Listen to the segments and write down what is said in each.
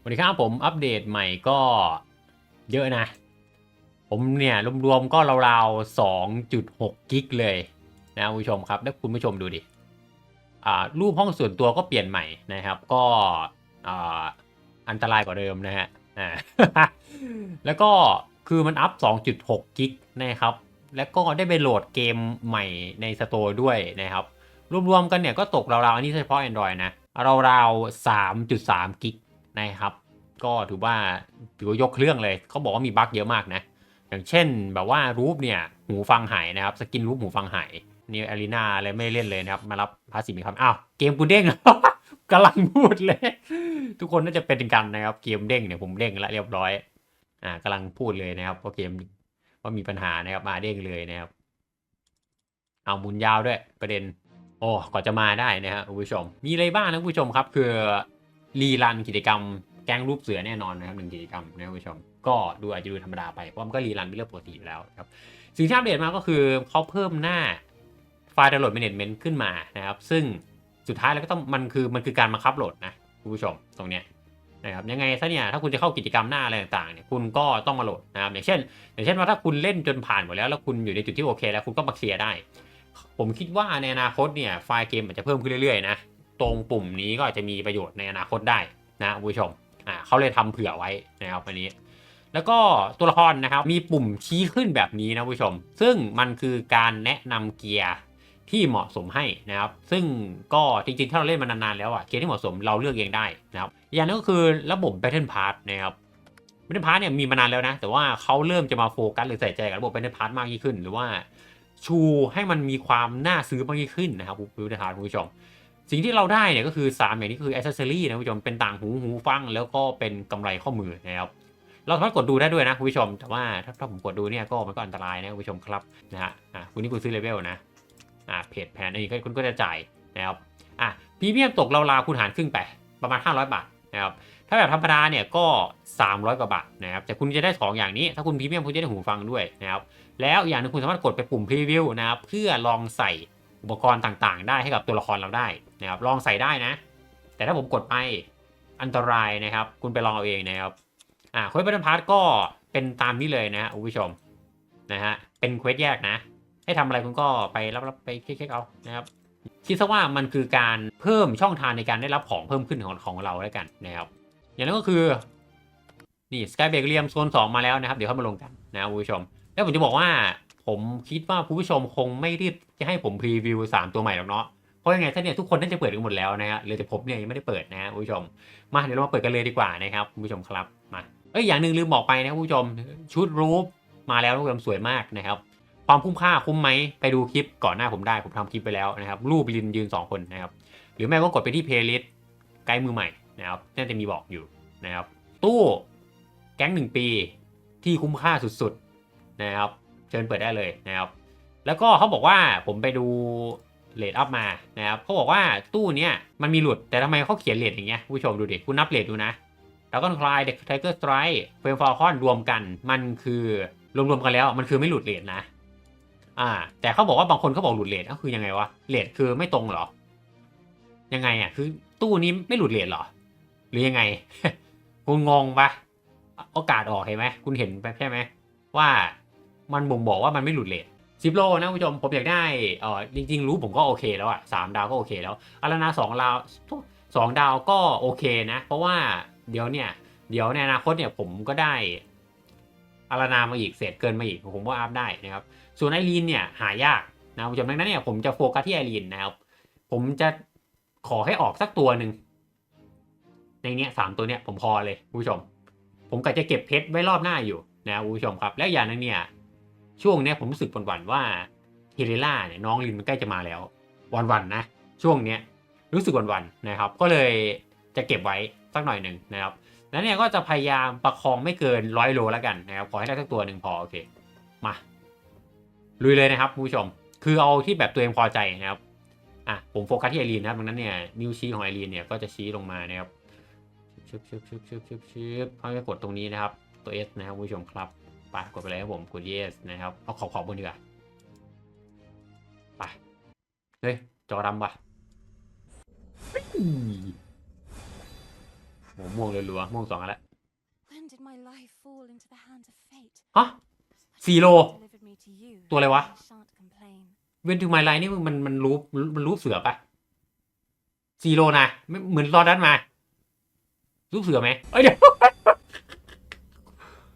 สวัสดีครับผมอัปเดตใหม่ก็เยอะนะ ผมเนี่ยรวมๆก็ราวๆ 2.6 กิกเลยนะคุณผู้ชมครับแล้วคุณผู้ชมดูดิอ่ารูปห้องส่วนตัวก็เปลี่ยนใหม่นะครับ ก็อันตรายกว่าเดิมนะฮะอ่าแล้วก็คือมันอัพ 2.6 กิกนะครับ แล้วก็ได้ไปโหลดเกมใหม่ในสโตร์ด้วยนะครับ รวมๆกันเนี่ยก็ตกราวๆ อันนี้เฉพาะ Android นะ ราวๆ 3.3 กิก นะครับ ก็ถือว่าถือว่ายกเครื่องเลยเขาบอกว่ามีบั๊กเยอะมากนะ อย่างเช่นแบบว่ารูปเนี่ยหูฟังหายนะครับ สกินรูปหูฟังหายนี่อารีนาอะไรไม่เล่นเลยนะครับ มารับภาษีมีคำอ้าวเกมกูเด้งกำลังพูดเลย ทุกคนน่าจะเป็นกันนะครับ เกมเด้งเนี่ยผมเด้งแล้วเรียบร้อย อ่ากำลังพูดเลยนะครับเพราะเกมว่ามีปัญหานะครับมาเด้งเลยนะครับ เอาหมุนยาวด้วยประเด็นโอ้ก่อนจะมาได้นะครับคุณผู้ชม มีอะไรบ้างนะคุณผู้ชมครับ คือ รีรันกิจกรรมแก๊งรูปเสือแน่นอนนะครับหนึ่งกิจกรรมนะครับคุณผู้ชม ก็ดูอาจจะดูธรรมดาไปเพราะมันก็รีรันเป็นเรื่องปกติอยู่แล้วครับสิ่งที่อัปเดตมาก็คือเขาเพิ่มหน้าไฟล์ดาวน์โหลด management ขึ้นมานะครับ ซึ่งสุดท้ายแล้วก็ต้องมันคือมันคือการบังคับโหลดนะคุณผู้ชมตรงเนี้ยนะครับยังไงซะเนี่ยถ้าคุณจะเข้ากิจกรรมหน้าอะไรต่างๆเนี่ยคุณก็ต้องมาโหลดนะครับอย่างเช่น อย่างเช่นว่าถ้าคุณเล่นจนผ่านหมดแล้วแล้วคุณอยู่ในจุดที่โอเค แล้วคุณก็มาเคลียร์ได้ ผมคิดว่าในอนาคตเนี่ยไฟล์เกมอาจจะเพิ่มขึ้นเรื่อยๆนะ ตรงปุ่มนี้ก็อาจจะมีประโยชน์ในอนาคตได้นะคุณผู้ชมอ่าเขาเลยทำเผื่อไว้นะครับอันนี้ แล้วก็ตัวละครนะครับมีปุ่มชี้ขึ้นแบบนี้นะคุณผู้ชม ซึ่งมันคือการแนะนำเกียร์ที่เหมาะสมให้นะครับ ซึ่งก็จริงๆ ถ้าเราเล่นมานานๆแล้วอะเกียร์ที่เหมาะสมเราเลือกเองได้นะครับอย่างนั้นก็คือระบบ Battle Pass นะครับ Battle Pass เนี่ยมีมานานแล้วนะ แต่ว่าเขาเริ่มจะมาโฟกัสหรือใส่ใจกับระบบ Battle Pass มากยิ่งขึ้น หรือว่าชูให้มันมีความน่าซื้อมากยิ่งขึ้นนะครับผู้ชมคุณผู้ชม สิ่งที่เราได้เนี่ยก็คือ 3 อย่างนี้คือ accessory นะคุณผู้ชมเป็นต่างหูหูฟัง แล้วก็เป็นกำไรข้อมือนะครับเราสามารถกดดูได้ด้วยนะคุณผู้ชม แต่ว่าถ้าถ้าผมกดดูเนี่ยก็มันก็อันตรายนะคุณผู้ชมครับนะฮะอะคุณนี่คุณซื้อเลเวลนะอ่าเพจแพนอันนี้คุณก็จะจ่ายนะครับอะพรีเมียมตกราวๆคุณหารครึ่งไปประมาณ 500 บาทนะครับถ้าแบบธรรมดาเนี่ยก็ 300 กว่าบาทนะครับแต่คุณจะได้ 2 อย่างนี้ ถ้าคุณพรีเมียมคุณจะได้หูฟังด้วยนะครับแล้วอย่างหนึงคุณสามารถกดไปปุ่มพรีวิวนะครับเพื่อลองใส่ อุปกรณ์ต่างๆ ได้ให้กับตัวละครเราได้นะครับลองใส่ได้นะ แต่ถ้าผมกดไปอันตรายนะครับ คุณไปลองเอาเองนะครับอ่าเควสบัตพาร์ทก็เป็นตามนี้เลยนะฮะคุณผู้ชมนะฮะเป็นเควสแยกนะ ให้ทำอะไรคุณก็ไปรับรับไปคลิกๆเอานะครับคิดซะว่ามันคือการเพิ่มช่องทางในการได้รับของเพิ่มขึ้นของของเราแล้วกันนะครับ อย่างนั้นก็คือนี่สกายเบรกเรียมโซน2มาแล้วนะครับ เดี๋ยวเข้ามาลงกันนะคุณผู้ชม แล้วผมจะบอกว่า ผมคิดว่าคุณผู้ชมคงไม่รีบจะให้ผมพรีวิว 3 ตัวใหม่หรอกเนาะเพราะยังไงถ้าเนี่ยทุกคนน่าจะเปิดกันหมดแล้วนะฮะเหลยแต่ผมเนี่ยยังไม่ได้เปิดนะฮะคุณผู้ชม มาเดี๋ยวเรามาเปิดกันเลยดีกว่านะครับคุณผู้ชมครับมาเอ้ยอย่างหนึ่งลืมบอกไปนะคุณผู้ชมชุดรูปมาแล้วทุกคนสวยมากนะครับความคุ้มค่าคุ้มไหมไปดูคลิปก่อนหน้าผมได้ผมทำคลิปไปแล้วนะครับรูปลินยืน 2 คนนะครับหรือแม่ก็กดไปที่เพลย์ลิสต์ไกด์มือใหม่นะครับน่าจะมีบอกอยู่นะครับตู้แก๊งหนึ่งปีที่คุ้มค่าสุดๆนะครับ เชิญเปิดได้เลยนะครับ แล้วก็เขาบอกว่าผมไปดูเลทอัพมานะครับเขาบอกว่าตู้เนี้ยมันมีหลุดแต่ทำไมเขาเขียนเลทอย่างเงี้ยผู้ชมดูดิคุณนับเลทดูนะแล้วก็คลายเด็กไทเกอร์สไตร์เฟรมฟอลคอนรวมกัน มันคือรวมๆกันแล้วมันคือไม่หลุดเลทนะอ่าแต่เขาบอกว่าบางคนเขาบอกหลุดเลทก็คือยังไงวะเลทคือไม่ตรงเหรอ ยังไงอะคือตู้นี้ไม่หลุดเลทเหรอ หรือยังไงคุณงงปะโอกาสออกเห็นไหมคุณเห็นไปใช่ไหมว่า มันบ่งบอกว่ามันไม่หลุดเลทสิบโลนะคุณผู้ชมผมอยากได้เออจริง ๆ รู้ผมก็โอเคแล้วอะสามดาวก็โอเคแล้วอารานาสองดาวสองดาวก็โอเคนะ เพราะว่าเดี๋ยวเนี่ย เดี๋ยวในอนาคตเนี่ยผมก็ได้อารานามาอีกเศษเกินมาอีกผมว่าอัพได้นะครับ ส่วนไอรีนเนี่ยหายากนะคุณผู้ชมดังนั้นเนี่ยผมจะโฟกัสที่ไอรีนนะครับ ผมจะขอให้ออกสักตัวหนึ่งในเนี้ยสามตัวเนี้ยผมพอเลยคุณผู้ชม ผมก็จะเก็บเพชรไว้รอบหน้าอยู่นะคุณผู้ชมครับ และอย่างนึงเนี่ย ช่วงเนี้ยผมรู้สึกหวันๆว่าเฮเลล่าเนี่ยน้องลินมันใกล้จะมาแล้ว วันๆนะ ช่วงเนี้ยรู้สึกวันๆนะครับ ก็เลยจะเก็บไว้สักหน่อยหนึ่งนะครับแล้วเนี่ยก็จะพยายามประคองไม่เกินร้อยโลแล้วกันนะครับขอให้ได้สักตัวหนึ่งพอโอเคมาลุยเลยนะครับคุณผู้ชม คือเอาที่แบบตัวเองพอใจนะครับอะผมโฟกัสที่ไอรีนนะครับดังนั้นเนี่ยนิ้วชี้ของไอรีนเนี่ยก็จะชี้ลงมานะครับชึบชึบชึบชึบชึบชึบเขาจะกดตรงนี้นะครับตัว S นะครับคุณผู้ชมครับ ไปกดไปเลยครับผมกด yes นะครับ เอาขอบขอบบนดีกว่า ไป เฮ้ย จอดำว่ะโหม่วงรัวๆม่วงสองอันละ When did my life fall into the hands of fate? ฮะสี่โล Delivered me to you. ตัวอะไรวะ I shan't complain. เวนทูไมไลน์นี่มันมันรู้มันรู้เสือปะซีโรนะไม่เหมือนตอนนั้นมารูปเสือไหมเอ้ยเดี๋ยว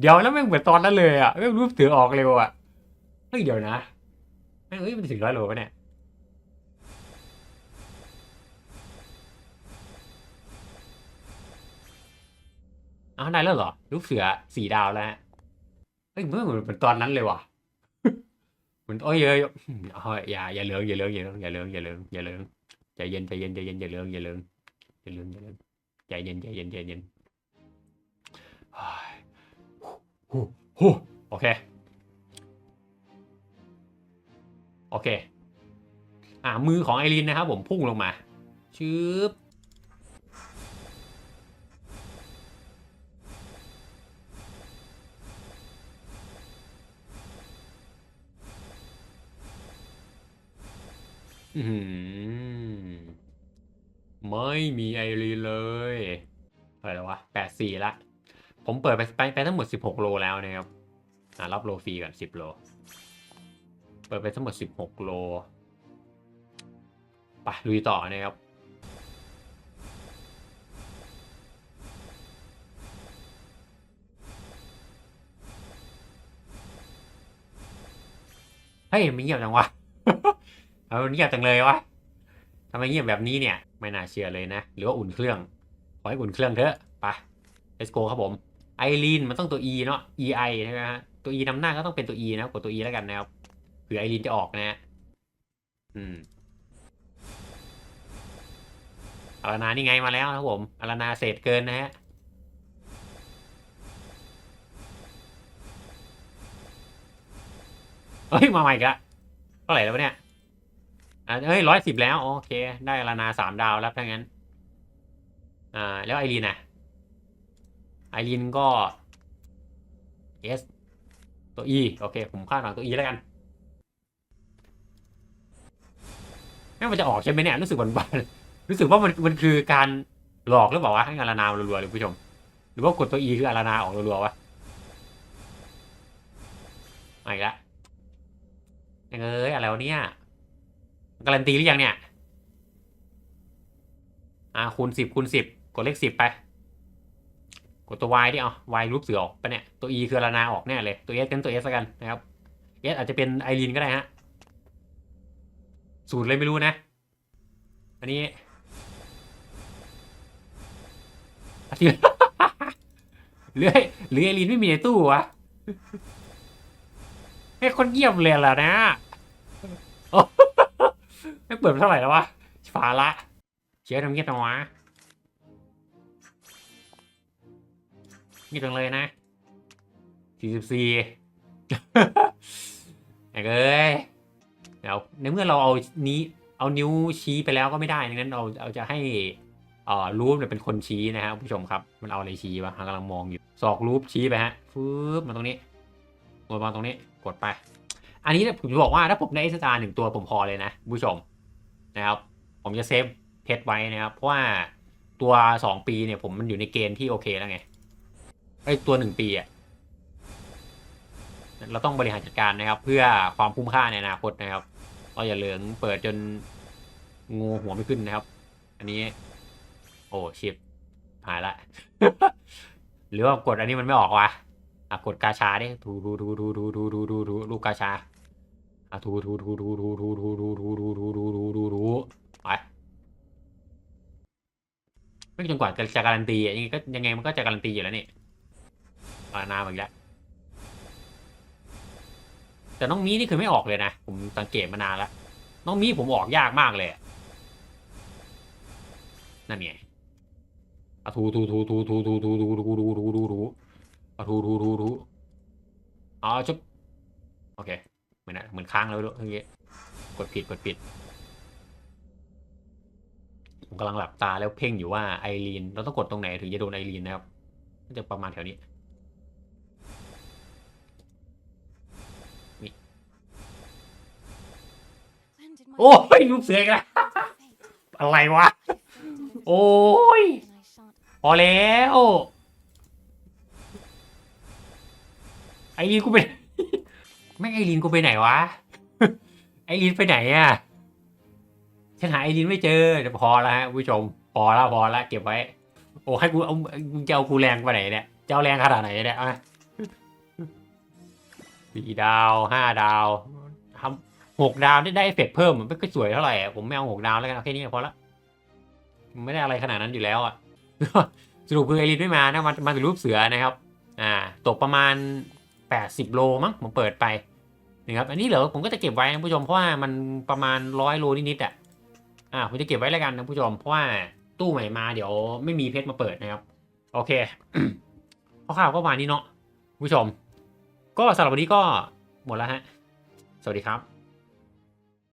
เดี๋ยวแล้วแม่งเหมือนตอนนั้นเลยอะแม่งรูปเสือออกเร็วอะเฮ้ยเดี๋ยวนะแม่งเอ้ยมันถึงร้อยโลปะเนี่ยเอาได้แล้วเหรอรูปเสือสี่ดาวแล้วฮะเฮ้ยเมื่อเหมือนเป็นตอนนั้นเลยว่ะเหมือนโอ้ยเอ้ยเฮ้ยอย่าอย่าเหลืองอย่าเหลืองอย่าเหลืองอย่าเหลืองอย่าเหลืองอย่าเหลืองใจเย็นใจเย็นใจเย็นอย่าเหลืองอย่าเหลืองอย่าเหลืองอย่าเหลืองใจเย็นใจเย็นใจเย็นเฮ้ยฮู้ฮู้โอเค โอเค อ่ามือของไอรีนนะครับผมพุ่งลงมา ชืบอื้อหือไม่มีไอรีนเลยอะไรแล้ววะแปดสี่ละ ผมเปิดไปไปไปทั้งหมดสิบหกโลแล้วนะครับอ่ารับโลฟรีก่อนสิบโล เปิดไปทั้งหมดสิบหกโลไปลุยต่อนะครับเฮ้ยมันเงียบจังวะเอาเงียบจังเลยวะทำไมเงียบแบบนี้เนี่ย ไม่น่าเชื่อเลยนะ หรือว่าอุ่นเครื่อง ขอให้อุ่นเครื่องเถอะ ไป let's go ครับผม ไอรีนมันต้องตัว e เนาะ ei ใช่ไหมฮะตัว e นำหน้าก็ต้องเป็นตัว e นะกดตัว e แล้วกันนะครับเผื่อไอรีนจะออกนะฮะอืมอารานานี่ไงมาแล้วนะผมอารานาเศษเกินนะฮะเฮ้ย มาใหม่กะเท่าไหร่แล้วเนี่ยเฮ้ยร้อยสิบแล้ว โอเค ได้อารานาสามดาวแล้วถ้างั้น อ่า แล้วไอรีนน่ะ ไอรีนก็ S ตัว E โอเค ผมคาดหวังตัว E แล้วกันแม่งมันจะออกใช่ไหมเนี่ย รู้สึกวันวันๆรู้สึกว่ามันมันคือการหลอกหรือเปล่าวะให้อารานารัวๆเลยผู้ชม หรือว่ากดตัว E คืออารานาออกรัวๆวะอีกล้วยังเอ้ยอะไรวะเนี่ยการันตีหรือยังเนี่ย อ่าคูณสิบคูณสิบกดเลขสิบไป กดตัว Y ดิเอา Y รูปเสือออกไปเนี่ย ตัว E คืออารานาออกแน่เลย ตัว S กันตัว S กันนะครับ S อาจจะเป็นไอรีนก็ได้ฮะ สูตรเลยไม่รู้นะ อันนี้อาทิตย์หรือไอ้หรือไอรีนไม่มีในตู้วะให้คนเยี่ยมเลยล่ะนะไม่เปิดเท่าไหร่แล้ววะฝาละ เชียร์ทำเงียบจังวะ นี่จังเลยนะสี่สิบสี่ไอ้เอ้ยเดี๋ยวในเมื่อเราเอานี้เอานิ้วชี้ไปแล้วก็ไม่ได้ดังนั้นเราเราจะให้อ่อรูปเนี่ยเป็นคนชี้นะครับผู้ชมครับ มันเอาอะไรชี้วะกำลังมองอยู่สอกรูปชี้ไปฮะฟืบมาตรงนี้กดมาตรงนี้กดไป อันนี้ผมจะบอกว่าถ้าผมได้เอสตาหนึ่งตัวผมพอเลยนะผู้ชมนะครับ ผมจะเซฟเพชรไว้นะครับ เพราะว่าตัวสองปีเนี่ยผมมันอยู่ในเกณฑ์ที่โอเคแล้วไง ไอตัวหนึ่งปีอะเราต้องบริหารจัดการนะครับ เพื่อความคุ้มค่าในอนาคตนะครับเราอย่าเหลืองเปิดจนงูหัวไม่ขึ้นนะครับ อันนี้ โอ้ชิปหายละ หรือว่ากดอันนี้มันไม่ออกวะอะกดกาชาดิทูทูทูทูทูทูทูทูทูลูกกาชาอะทูทูทูทูทูทูทูทูทูทูทูทูทูทูทูไปไม่จนกว่าจะการันตีอะยังไงก็ยังไงมันก็จะการันตีอยู่แล้วนี่ ปานามาอีกแล้วแต่น้องมีนี่คือไม่ออกเลยนะ ผมสังเกตมานานแล้ว น้องมีผมออกยากมากเลย นั่นไงอะทูทูทูทูทูทูทูทูทูทูทูทูทูอะทูทูทูทูอ๋อจุ๊บโอเคเหมือนนะเหมือนค้างแล้วด้วยเมื่อกี้กดผิดกดผิดผมกำลังหลับตาแล้วเพ่งอยู่ว่าไอรีนเราต้องกดตรงไหนถึงจะโดนไอรีนนะครับน่าจะประมาณแถวนี้ โอ้ยลูกเสืออีกแล้วอะไรวะ โอ้ย พอแล้ว ไอรีนกูไป ไม่ไอรีนกูไปไหนวะ ไอรีนไปไหนอะฉันหาไอรีนไม่เจอเดี๋ยวพอแล้วฮะผู้ชม พอแล้วพอแล้วเก็บไว้ โอ้ให้กูเอามึงจะเอากูแรงไปไหนเนี่ยจะเอาแรงขนาดไหนเนี่ยเอาสี่ดาวห้าดาว หกดาวได้ได้เอฟเฟกเพิ่มมันไม่ค่อยสวยเท่าไหร่ผมไม่เอาหกดาวแล้วกันเอาแค่นี้พอละไม่ได้อะไรขนาดนั้นอยู่แล้วอะสรุปคือไอรินไม่มานะมามาถึงรูปเสือนะครับ อ่าตกประมาณ 80 โลมั้งผมเปิดไปนะครับอันนี้เหรอผมก็จะเก็บไว้นะผู้ชมเพราะว่ามันประมาณร้อยโลนิดๆอะอ่าผมจะเก็บไว้แล้วกันนะผู้ชมเพราะว่าตู้ใหม่มาเดี๋ยวไม่มีเพชรมาเปิดนะครับ โอเคคร่าวๆก็ประมาณนี้เนาะผู้ชม ก็สำหรับวันนี้ก็หมดแล้วฮะ สวัสดีครับ